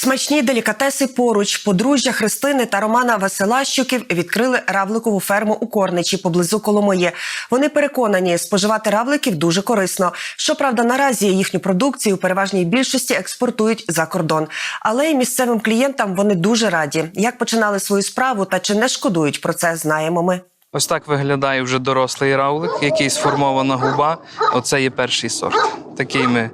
Смачні делікатеси поруч. Подружжя Христини та Романа Василащуків відкрили равликову ферму у Корничі поблизу Коломиї. Вони переконані, споживати равликів дуже корисно. Щоправда, наразі їхню продукцію у переважній більшості експортують за кордон. Але й місцевим клієнтам вони дуже раді. Як починали свою справу та чи не шкодують про це, знаємо ми. Ось так виглядає вже дорослий равлик, який сформована губа. Оце є перший сорт. Такий ми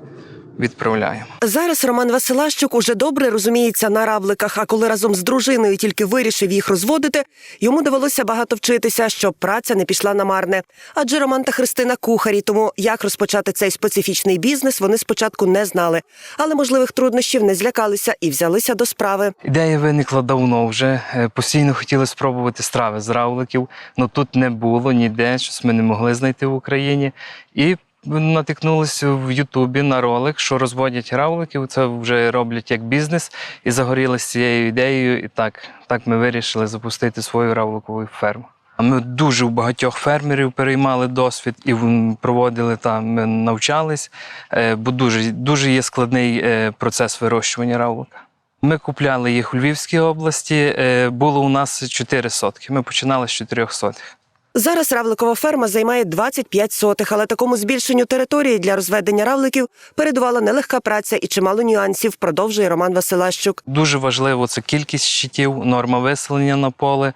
відправляємо. Зараз Роман Василащук уже добре розуміється на равликах. А коли разом з дружиною тільки вирішив їх розводити, йому довелося багато вчитися, щоб праця не пішла на марне. Адже Роман та Христина кухарі, тому як розпочати цей специфічний бізнес, вони спочатку не знали. Але можливих труднощів не злякалися і взялися до справи. Ідея виникла давно вже. Е, Постійно хотіли спробувати страви з равликів, але тут не було ніде, щось ми не могли знайти в Україні. І натикнулися в Ютубі на ролик, що розводять равликів. Це вже роблять як бізнес, і загорілися цією ідеєю. І так, так ми вирішили запустити свою равликову ферму. А Ми дуже у багатьох фермерів переймали досвід і проводили там, навчались, е, бо дуже, дуже є складний е, процес вирощування равлика. Ми купляли їх у Львівській області. е, Було у нас 4 сотки. Ми починали з 4 сотих. Зараз равликова ферма займає 25 сотих, але такому збільшенню території для розведення равликів передувала нелегка праця і чимало нюансів. Продовжує Роман Василащук. Дуже важливо це кількість щитів, норма виселення на поле.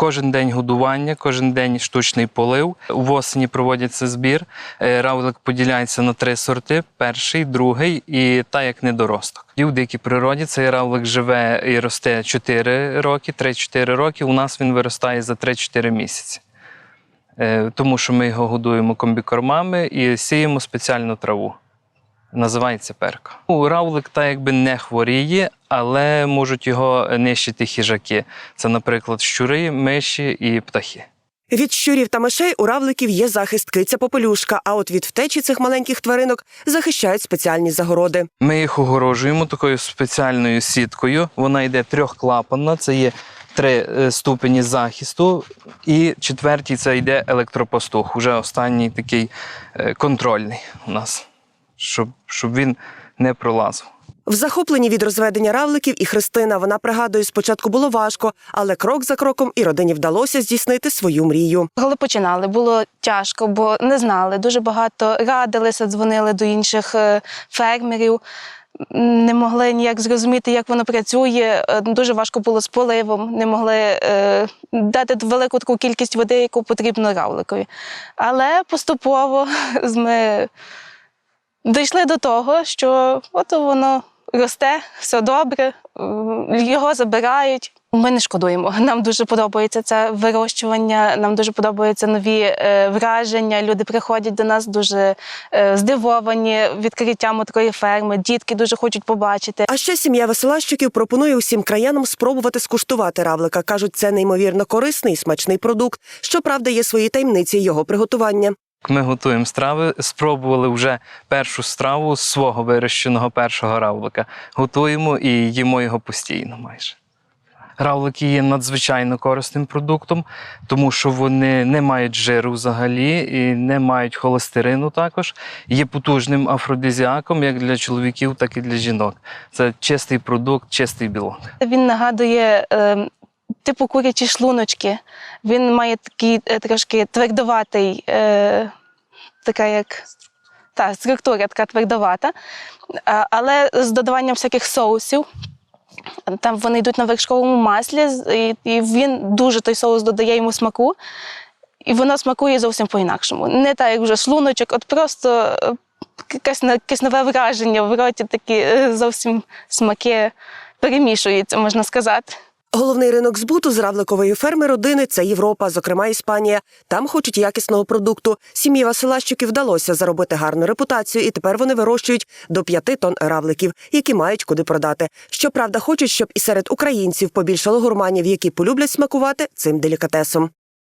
Кожен день годування, кожен день штучний полив. В осені проводиться збір. Е, Равлик поділяється на три сорти: перший, другий і та як недоросток. І в дикій природі цей равлик живе і росте 4 роки, 3-4 роки. У нас він виростає за 3-4 місяці. Е, Тому що ми його годуємо комбікормами і сіємо спеціальну траву. Називається перка. Ну, Равлик та якби не хворіє, але можуть його нищити хижаки. Це, наприклад, щури, миші і птахи. Від щурів та мишей у равликів є захист киця попелюшка, а от від втечі цих маленьких тваринок захищають спеціальні загороди. Ми їх огорожуємо такою спеціальною сіткою. Вона йде трьохклапанна, це є три е, ступені захисту, і четвертій це йде електропастух. Уже останній такий е, контрольний у нас, щоб, щоб він не пролазив. В захопленні від розведення равликів і Христина вона пригадує, спочатку було важко, але крок за кроком і родині вдалося здійснити свою мрію. Коли починали, було тяжко, бо не знали. Дуже багато радилися, дзвонили до інших е, фермерів. Не могли ніяк зрозуміти, як воно працює. Е, Дуже важко було з поливом, не могли е, дати велику таку кількість води, яку потрібно равликові. Але поступово ми дійшли до того, що от воно росте, все добре, його забирають. Ми не шкодуємо. Нам дуже подобається це вирощування, нам дуже подобаються нові е, враження. Люди приходять до нас дуже е, здивовані відкриттям такої ферми. Дітки дуже хочуть побачити. А ще сім'я Василащуків пропонує усім краянам спробувати скуштувати равлика. кажуть, це неймовірно корисний і смачний продукт. Щоправда, є свої таємниці його приготування. Ми готуємо страви. Спробували вже першу страву з свого вирощеного першого равлика. Готуємо і їмо його постійно майже. Равлики є надзвичайно корисним продуктом, тому що вони не мають жиру взагалі і не мають холестерину також. Є потужним афродизіаком як для чоловіків, так і для жінок. Це чистий продукт, чистий білок. Він нагадує е, типу курячі шлуночки. Він має такий е, трошки твердоватий, е, така як та, структура така твердовата, але з додаванням всяких соусів. Там вони йдуть на вершковому маслі, і, він дуже той соус додає йому смаку, і воно смакує зовсім по-інакшому. Не так, як вже шлуночок, от просто е, якесь, якесь нове враження в роті, такі е, зовсім смаки перемішуються, можна сказати. Головний ринок збуту з равликової ферми родини це Європа, зокрема Іспанія. Там хочуть якісного продукту. Сім'ї Василащуків вдалося заробити гарну репутацію, і тепер вони вирощують до п'яти тонн равликів, які мають куди продати. Щоправда, хочуть, щоб і серед українців побільшало гурманів, які полюблять смакувати цим делікатесом.